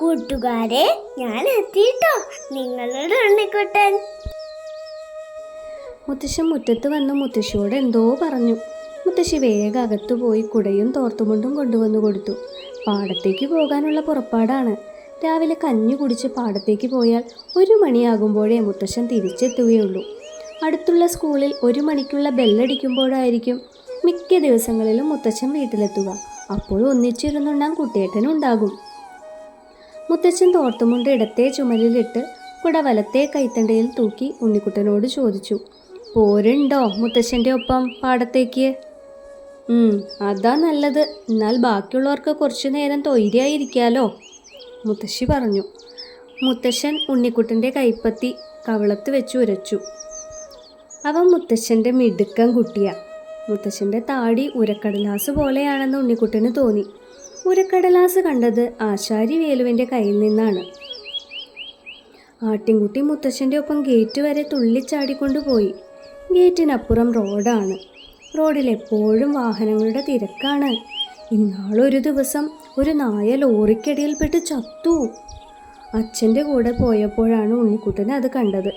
കൂട്ടുകാരെ ഞാൻ എത്തിയിട്ടോ? നിങ്ങളുടെ ഉണ്ണിക്കുട്ടൻ. മുത്തശ്ശൻ മുറ്റത്ത് വന്ന് മുത്തശ്ശിയോട് എന്തോ പറഞ്ഞു. മുത്തശ്ശി വേഗം അകത്തു പോയി കുടയും തോർത്തുമുണ്ടും കൊണ്ടുവന്നു കൊടുത്തു. പാടത്തേക്ക് പോകാനുള്ള പുറപ്പാടാണ്. രാവിലെ കഞ്ഞി കുടിച്ച് പാടത്തേക്ക് പോയാൽ ഒരു മണിയാകുമ്പോഴേ മുത്തശ്ശൻ തിരിച്ചെത്തുകയുള്ളൂ. അടുത്തുള്ള സ്കൂളിൽ ഒരു മണിക്കുള്ള ബെല്ലടിക്കുമ്പോഴായിരിക്കും മിക്ക ദിവസങ്ങളിലും മുത്തച്ഛൻ വീട്ടിലെത്തുക. അപ്പോൾ ഒന്നിച്ചിരുന്നുണ്ണാൻ കുട്ടിയേട്ടനും ഉണ്ടാകും. മുത്തച്ഛൻ തോർത്തുമുണ്ട് ഇടത്തെ ചുമലിലിട്ട് കുട വലത്തെ കൈത്തണ്ടയിൽ തൂക്കി ഉണ്ണിക്കുട്ടനോട് ചോദിച്ചു പോരുണ്ടോ മുത്തച്ഛന്റെ ഒപ്പം പാടത്തേക്ക്? അതാ നല്ലത്. എന്നാൽ ബാക്കിയുള്ളവർക്ക് കുറച്ചു നേരം തൊയ്രിയായിരിക്കാലോ. മുത്തശ്ശി പറഞ്ഞു. മുത്തശ്ശൻ ഉണ്ണിക്കുട്ടന്റെ കൈപ്പത്തി കവളത്ത് വെച്ച് ഉരച്ചു. അവൻ മുത്തശ്ശന്റെ മിടുക്കം കുട്ടിയ. മുത്തശ്ശന്റെ താടി ഉരക്കടലാസ് പോലെയാണെന്ന് ഉണ്ണിക്കുട്ടന് തോന്നി. ഉരക്കടലാസ് കണ്ടത് ആശാരി വേലുവിന്റെ കയ്യിൽ നിന്നാണ്. ആട്ടിൻകുട്ടി മുത്തശ്ശന്റെ ഒപ്പം ഗേറ്റ് വരെ തുള്ളിച്ചാടിക്കൊണ്ടുപോയി ഗേറ്റിനപ്പുറം റോഡാണ്. റോഡിൽ എപ്പോഴും വാഹനങ്ങളുടെ തിരക്കാണ്. ഇന്നാളൊരു ദിവസം ഒരു നായ ലോറിക്കടിയിൽപ്പെട്ട് ചത്തു. അച്ഛന്റെ കൂടെ പോയപ്പോഴാണ് ഉണ്ണിക്കുട്ടനെ അത് കണ്ടത്.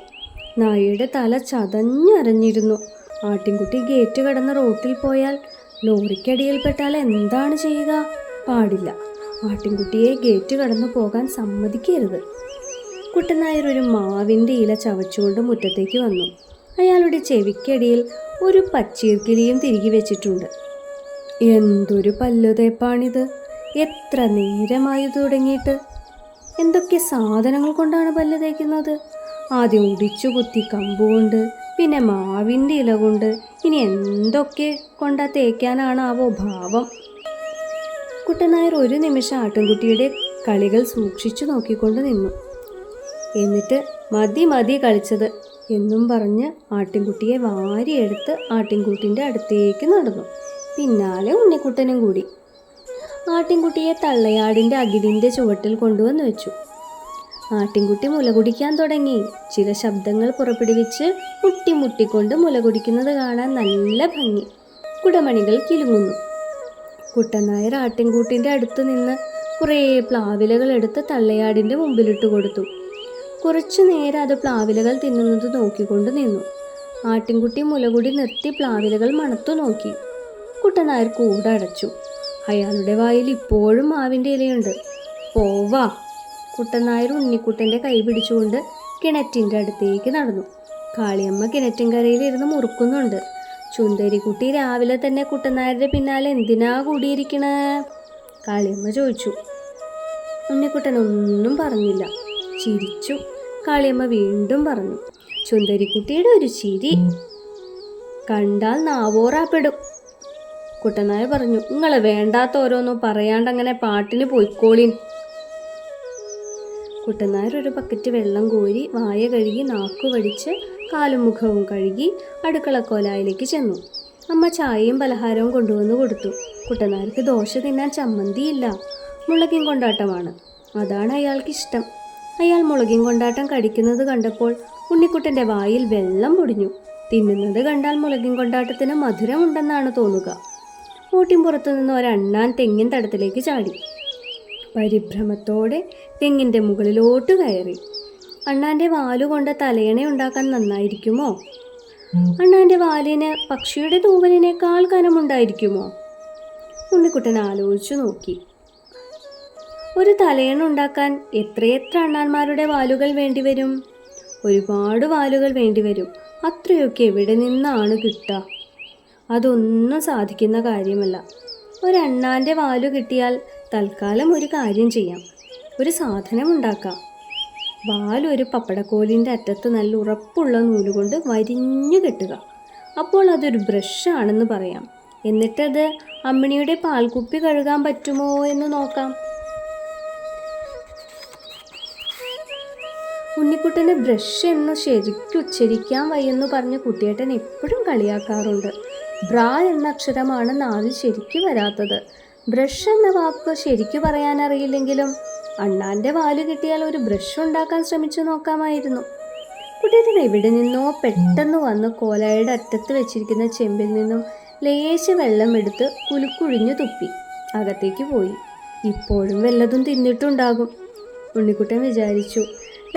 നായയുടെ തല ചതഞ്ഞരഞ്ഞിരുന്നു. ആട്ടിൻകുട്ടി ഗേറ്റ് കടന്ന് റോട്ടിൽ പോയാൽ ലോറിക്കടിയിൽപ്പെട്ടാൽ എന്താണ് ചെയ്യുക? പാടില്ല. ആട്ടിൻകുട്ടിയെ ഗേറ്റ് കടന്നു പോകാൻ സമ്മതിക്കരുത്. കുട്ടനായർ ഒരു മാവിന്റെ ഇല ചവച്ചുകൊണ്ട് മുറ്റത്തേക്ക് വന്നു. അയാളുടെ ചെവിക്കടിയിൽ ഒരു പച്ചീർക്കിളിയും തിരികെ വെച്ചിട്ടുണ്ട്. എന്തൊരു പല്ലുതേപ്പാണിത്. എത്ര നേരമായി തുടങ്ങിയിട്ട്? എന്തൊക്കെ സാധനങ്ങൾ കൊണ്ടാണ് പല്ല് തേക്കുന്നത്? ആദ്യം ഉടിച്ചു കുത്തി കമ്പുകൊണ്ട് പിന്നെ മാവിന്റെ ഇല കൊണ്ട്. ഇനി എന്തൊക്കെ കൊണ്ടാ തേക്കാനാണാവോ ഭാവം? കുട്ടനായർ ഒരു നിമിഷം ആട്ടിൻകുട്ടിയുടെ കളികൾ സൂക്ഷിച്ചു നോക്കിക്കൊണ്ട് നിന്നു. എന്നിട്ട് മതി മതി കളിച്ചത് എന്നും പറഞ്ഞ് ആട്ടിൻകുട്ടിയെ വാരിയെടുത്ത് ആട്ടിൻകുട്ടിന്റെ അടുത്തേക്ക് നടന്നു. പിന്നാലെ ഉണ്ണിക്കുട്ടനും കൂടി. ആട്ടിൻകുട്ടിയെ തള്ളയാടിന്റെ അകിടിന്റെ ചുവട്ടിൽ കൊണ്ടുവന്ന് വെച്ചു. ആട്ടിൻകുട്ടി മുല കുടിക്കാൻ തുടങ്ങി. ചില ശബ്ദങ്ങൾ പുറപ്പെടുവിച്ച് മുട്ടിമുട്ടിക്കൊണ്ട് മുലകുടിക്കുന്നത് മുല കുടിക്കുന്നത് കാണാൻ നല്ല ഭംഗി. കുടമണികൾ കിലുങ്ങുന്നു. കുട്ടനായർ ആട്ടിൻകൂട്ടിന്റെ അടുത്ത് നിന്ന് കുറേ പ്ലാവിലകൾ എടുത്ത് തള്ളയാടിന്റെ മുമ്പിലിട്ട് കൊടുത്തു. കുറച്ചു നേരം അത് പ്ലാവിലകൾ തിന്നുന്നത് നോക്കിക്കൊണ്ട് നിന്നു. ആട്ടിൻകുട്ടി മുലകുടി നിർത്തി പ്ലാവിലകൾ മണത്തു നോക്കി. കുട്ടനായർ കൂടടച്ചു അയാളുടെ വായിൽ ഇപ്പോഴും മാവിന്റെ ഇലയുണ്ട്. പോവാ. കുട്ടനായർ ഉണ്ണിക്കുട്ടന്റെ കൈ പിടിച്ചുകൊണ്ട് കിണറ്റിന്റെ അടുത്തേക്ക് നടന്നു. കാളിയമ്മ കിണറ്റിൻകരയിലിരുന്ന് മുറുക്കുന്നുണ്ട്. ചുന്തരിക്കുട്ടി രാവിലെ തന്നെ കുട്ടനായരുടെ പിന്നാലെ എന്തിനാ കൂടിയിരിക്കണേ? കാളിയമ്മ ചോദിച്ചു. ഉണ്ണിക്കുട്ടൻ ഒന്നും പറഞ്ഞില്ല. ചിരിച്ചു. കാളിയമ്മ വീണ്ടും പറഞ്ഞു. ചുന്തരിക്കുട്ടിയുടെ ഒരു ചിരി. കണ്ടാൽ നാവോറാപ്പെടും. കുട്ടനായ പറഞ്ഞു നിങ്ങളെ വേണ്ടാത്ത ഓരോന്നും പറയാണ്ട് അങ്ങനെ പാട്ടിന് പോയിക്കോളിൻ. കുട്ടനായർ ഒരു ബക്കറ്റ് വെള്ളം കോരി വായ കഴുകി നാക്കു വടിച്ച് കാലും മുഖവും കഴുകി അടുക്കളക്കോലായിലേക്ക് ചെന്നു. അമ്മ ചായയും പലഹാരവും കൊണ്ടുവന്ന് കൊടുത്തു. കുട്ടനാർക്ക് ദോശ തിന്നാൻ ചമ്മന്തിയില്ല. മുളകിൻ കൊണ്ടാട്ടമാണ്. അതാണ് അയാൾക്ക് ഇഷ്ടം അയാൾ മുളകിൻ കൊണ്ടാട്ടം കടിക്കുന്നത് കണ്ടപ്പോൾ ഉണ്ണിക്കുട്ടന്റെ വായിൽ വെള്ളം പൊടിഞ്ഞു. തിന്നുന്നത് കണ്ടാൽ മുളകിൻ കൊണ്ടാട്ടത്തിന് മധുരമുണ്ടെന്നാണ് തോന്നുക. ഓട്ടിൻപുറത്തു നിന്ന് ഒരണ്ണാൻ തെങ്ങിൻ തടത്തിലേക്ക് ചാടി. പരിഭ്രമത്തോടെ തെങ്ങിന്റെ മുകളിലോട്ട് കയറി. അണ്ണാന്റെ വാലുകൊണ്ട് തലയണ ഉണ്ടാക്കാൻ നന്നായിരിക്കുമോ? അണ്ണാന്റെ വാലിന് പക്ഷിയുടെ തൂവലിനേക്കാൾ കനമുണ്ടായിരിക്കുമോ? ഉണ്ണിക്കുട്ടൻ ആലോചിച്ചു നോക്കി. ഒരു തലയണ ഉണ്ടാക്കാൻ എത്രയെത്ര അണ്ണാന്മാരുടെ വാലുകൾ വേണ്ടിവരും? ഒരുപാട് വാലുകൾ വേണ്ടിവരും. അത്രയൊക്കെ എവിടെ നിന്നാണ് കിട്ടുക? അതൊന്നും സാധിക്കുന്ന കാര്യമല്ല. ഒരണ്ണാന്റെ വാലു കിട്ടിയാൽ തൽക്കാലം ഒരു കാര്യം ചെയ്യാം. ഒരു സാധനം ഉണ്ടാക്കാം. വാലൊരു പപ്പടക്കോലിന്റെ അറ്റത്ത് നല്ല ഉറപ്പുള്ള നൂലുകൊണ്ട് വരിഞ്ഞു കെട്ടുക. അപ്പോൾ അതൊരു ബ്രഷാണെന്ന് പറയാം. എന്നിട്ടത് അമ്മിണിയുടെ പാൽക്കുപ്പി കഴുകാൻ പറ്റുമോ എന്ന് നോക്കാം. ഉണ്ണിക്കുട്ടനെ ബ്രഷ് എന്ന് ശരിക്കും ഉച്ചരിക്കാൻ വയ്യെന്ന് പറഞ്ഞ് കുട്ടിയേട്ടൻ എപ്പോഴും കളിയാക്കാറുണ്ട്. ബ്രാ എന്ന അക്ഷരമാണ് നാവിൽ ശരിക്കു വരാത്തത്. ബ്രഷ് എന്ന വാക്ക് ശരിക്കു പറയാൻ അറിയില്ലെങ്കിലും അണ്ണാന്റെ വാൽ കിട്ടിയാൽ ഒരു ബ്രഷ് ഉണ്ടാക്കാൻ ശ്രമിച്ചു നോക്കാമായിരുന്നു. കുട്ടിയത്തിന് എവിടെ നിന്നോ പെട്ടെന്ന് വന്ന് കോലായുടെ അറ്റത്ത് വെച്ചിരിക്കുന്ന ചെമ്പിൽ നിന്നും ലേശ വെള്ളം എടുത്ത് കുലുക്കുഴിഞ്ഞു തുപ്പി. അകത്തേക്ക് പോയി. ഇപ്പോഴും വല്ലതും തിന്നിട്ടുണ്ടാകും. ഉണ്ണിക്കുട്ടൻ വിചാരിച്ചു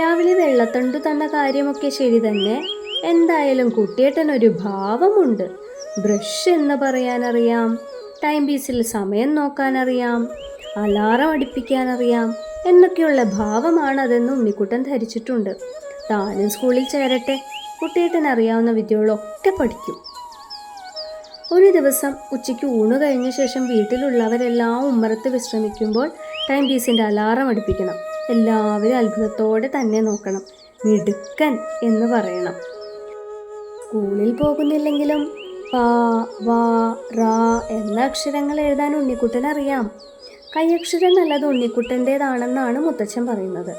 രാവിലെ വെള്ളത്തണ്ടു തന്ന കാര്യമൊക്കെ ശരി തന്നെ. എന്തായാലും കുട്ടിയേട്ടൻ ഒരു ഭാവമുണ്ട്. ബ്രഷ് എന്ന് പറയാനറിയാം. ടൈം പീസിൽ സമയം നോക്കാനറിയാം. അലാറം അടിപ്പിക്കാനറിയാം എന്നൊക്കെയുള്ള ഭാവമാണതെന്ന് ഉണ്ണിക്കുട്ടൻ ധരിച്ചിട്ടുണ്ട്. താനും സ്കൂളിൽ ചേരട്ടെ കുട്ടിയേട്ടൻ അറിയാവുന്ന വിദ്യകളൊക്കെ പഠിക്കും. ഒരു ദിവസം ഉച്ചയ്ക്ക് ഊണ് കഴിഞ്ഞ ശേഷം വീട്ടിലുള്ളവരെല്ലാം ഉമ്മറത്ത് വിശ്രമിക്കുമ്പോൾ ടൈം പീസിന്റെ അലാറം അടുപ്പിക്കണം. എല്ലാവരും അത്ഭുതത്തോടെ തന്നെ നോക്കണം. മിടുക്കൻ എന്ന് പറയണം. സ്കൂളിൽ പോകുന്നില്ലെങ്കിലും പ വ റ എന്ന അക്ഷരങ്ങൾ എഴുതാൻ ഉണ്ണിക്കുട്ടൻ അറിയാം കൈയക്ഷരം നല്ലത് ഉണ്ണിക്കുട്ടന്റേതാണെന്നാണ് മുത്തച്ഛൻ പറയുന്നത്.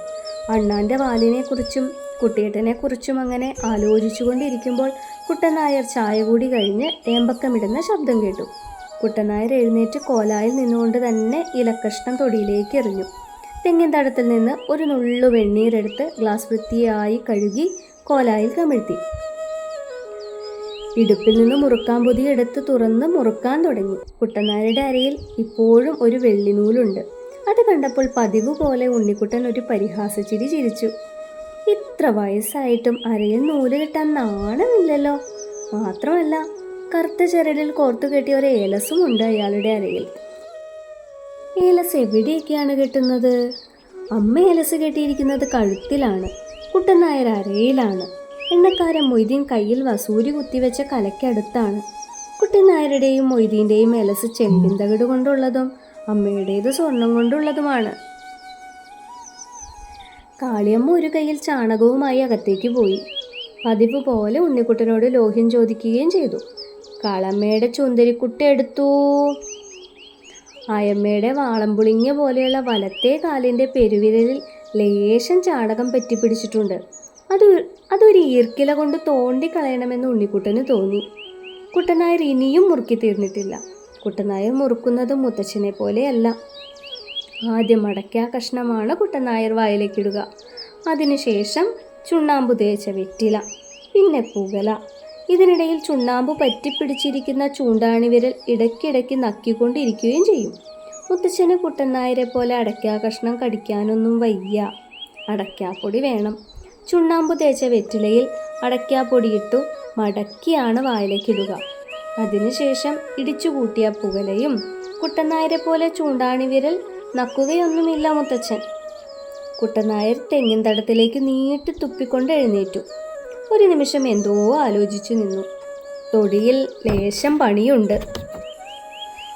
അണ്ണാന്റെ വാലിനെക്കുറിച്ചും കുട്ടിയേട്ടനെക്കുറിച്ചും അങ്ങനെ ആലോചിച്ചുകൊണ്ടിരിക്കുമ്പോൾ കുട്ടനായർ ചായ കൂടി കഴിഞ്ഞ് ഏമ്പക്കമിടുന്ന ശബ്ദം കേട്ടു. കുട്ടനായർ എഴുന്നേറ്റ് കോലായിൽ നിന്നുകൊണ്ട് തന്നെ ഇലക്കഷ്ണം തൊടിയിലേക്ക് എറിഞ്ഞു. തെങ്ങിൻ തടത്തിൽ നിന്ന് ഒരു നുള്ളു വെണ്ണീരെടുത്ത് ഗ്ലാസ് വൃത്തിയായി കഴുകി കോലായിൽ കമിഴ്ത്തി ഇടുപ്പിൽ നിന്ന് മുറുക്കാൻ പൊതി എടുത്ത് തുറന്ന് മുറുക്കാൻ തുടങ്ങി. കുട്ടനാരുടെ അരയിൽ ഇപ്പോഴും ഒരു വെള്ളിനൂലുണ്ട്. അത് കണ്ടപ്പോൾ പതിവ് പോലെ ഉണ്ണിക്കുട്ടൻ ഒരു പരിഹാസച്ചിരി ചിരിച്ചു. ഇത്ര വയസ്സായിട്ടും അരയിൽ നൂൽ കിട്ടാൻ നാണമില്ലല്ലോ. മാത്രമല്ല കറുത്ത ചരടിൽ കോർത്തു കെട്ടിയ ഒരു ഏലസും ഉണ്ട് അയാളുടെ അരയിൽ. ഏലസ് എവിടെയൊക്കെയാണ് കെട്ടുന്നത്? അമ്മ ഏലസ് കെട്ടിയിരിക്കുന്നത് കഴുത്തിലാണ്. കുട്ടനായർ അരയിലാണ്. എണ്ണക്കാരൻ മൊയ്തീൻ കയ്യിൽ വസൂരി കുത്തിവെച്ച കലയ്ക്കടുത്താണ്. കുട്ടിനായരുടെയും മൊയ്തീന്റെയും എലസ് ചെമ്പിൻ തകിട് കൊണ്ടുള്ളതും അമ്മയുടേത് സ്വർണം കൊണ്ടുള്ളതുമാണ്. കാളിയമ്മ ഒരു കയ്യിൽ ചാണകവുമായി അകത്തേക്ക് പോയി. പതിവ് പോലെ ഉണ്ണിക്കുട്ടനോട് ലോഹ്യം ചോദിക്കുകയും ചെയ്തു. കാളമ്മയുടെ ചുന്തരിക്കുട്ട എടുത്തു? ആയമ്മയുടെ വാളംപുളിങ്ങിയ പോലെയുള്ള വലത്തെ കാലിന്റെ പെരുവിരലിൽ ലേശം ചാണകം പറ്റിപ്പിടിച്ചിട്ടുണ്ട്. അത് അതൊരു ഈർക്കില കൊണ്ട് തോണ്ടി കളയണമെന്ന് ഉണ്ണിക്കുട്ടന് തോന്നി. കുട്ടനായർ ഇനിയും മുറുക്കി തീർന്നിട്ടില്ല. കുട്ടനായർ മുറുക്കുന്നത് മുത്തച്ഛനെ പോലെയല്ല. ആദ്യം മടക്കിയ കഷ്ണമാണ് കുട്ടനായർ വായിലേക്കിടുക അതിനുശേഷം ചുണ്ണാമ്പ് തേച്ച വെറ്റില പിന്നെ പുകല. ഇതിനിടയിൽ ചുണ്ണാമ്പ് പറ്റിപ്പിടിച്ചിരിക്കുന്ന ചൂണ്ടാണി വിരൽ ഇടയ്ക്കിടയ്ക്ക് നക്കിക്കൊണ്ടിരിക്കുകയും ചെയ്യും. മുത്തച്ഛന് കുട്ടനായരെ പോലെ അടയ്ക്കാ കഷ്ണം കടിക്കാനൊന്നും വയ്യ. അടയ്ക്കാപ്പൊടി വേണം. ചുണ്ണാമ്പ് തേച്ച വെറ്റിലയിൽ അടയ്ക്കാ പൊടിയിട്ടു മടക്കിയാണ് വായിലേക്കിടുക. അതിനുശേഷം ഇടിച്ചു കൂട്ടിയ പുകലയും കുട്ടനായരെ പോലെ ചൂണ്ടാണി വിരൽ നക്കുകയൊന്നുമില്ല മുത്തച്ഛൻ. കുട്ടനായർ തെങ്ങിൻ തടത്തിലേക്ക് നീട്ടി തുപ്പിക്കൊണ്ട് എഴുന്നേറ്റു. ഒരു നിമിഷം എന്തോ ആലോചിച്ചു നിന്നു. തൊടിയിൽ ലേശം പണിയുണ്ട്.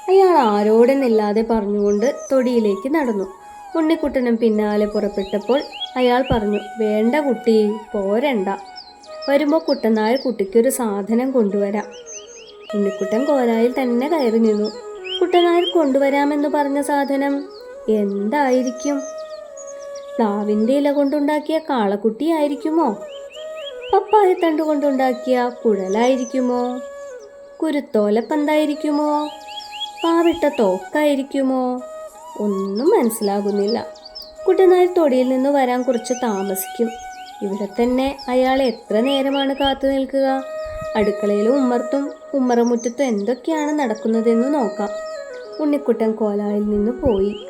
അയാൾ ആരോടെന്നില്ലാതെ പറഞ്ഞുകൊണ്ട് തൊടിയിലേക്ക് നടന്നു. ഉണ്ണിക്കുട്ടനും പിന്നാലെ പുറപ്പെട്ടപ്പോൾ അയാൾ പറഞ്ഞു വേണ്ട കുട്ടി പോരണ്ട. വരുമ്പോൾ കുട്ടനായ കുട്ടിക്കൊരു സാധനം കൊണ്ടുവരാം. ഉണ്ണിക്കുട്ടൻ കോരായിൽ തന്നെ കയറി നിന്നു. കുട്ടനായർ കൊണ്ടുവരാമെന്ന് പറഞ്ഞ സാധനം എന്തായിരിക്കും? പ്ലാവിന്റെ ഇല കൊണ്ടുണ്ടാക്കിയ കാളക്കുട്ടിയായിരിക്കുമോ പപ്പായത്തണ്ട് കൊണ്ടുണ്ടാക്കിയ കുഴലായിരിക്കുമോ? കുരുത്തോലപ്പന്തായിരിക്കുമോ പാവിട്ട തോക്കായിരിക്കുമോ? ഒന്നും മനസ്സിലാകുന്നില്ല. കുട്ടനായർ തൊടിയിൽ നിന്ന് വരാൻ കുറച്ച് താമസിക്കും. ഇവിടെ തന്നെ അയാൾ എത്ര നേരമാണ് കാത്തു നിൽക്കുക? അടുക്കളയിലും ഉമ്മർത്തും ഉമ്മറമുറ്റത്തും എന്തൊക്കെയാണ് നടക്കുന്നതെന്ന് നോക്കാം. ഉണ്ണിക്കുട്ടൻ കോലായിൽ നിന്ന് പോയി.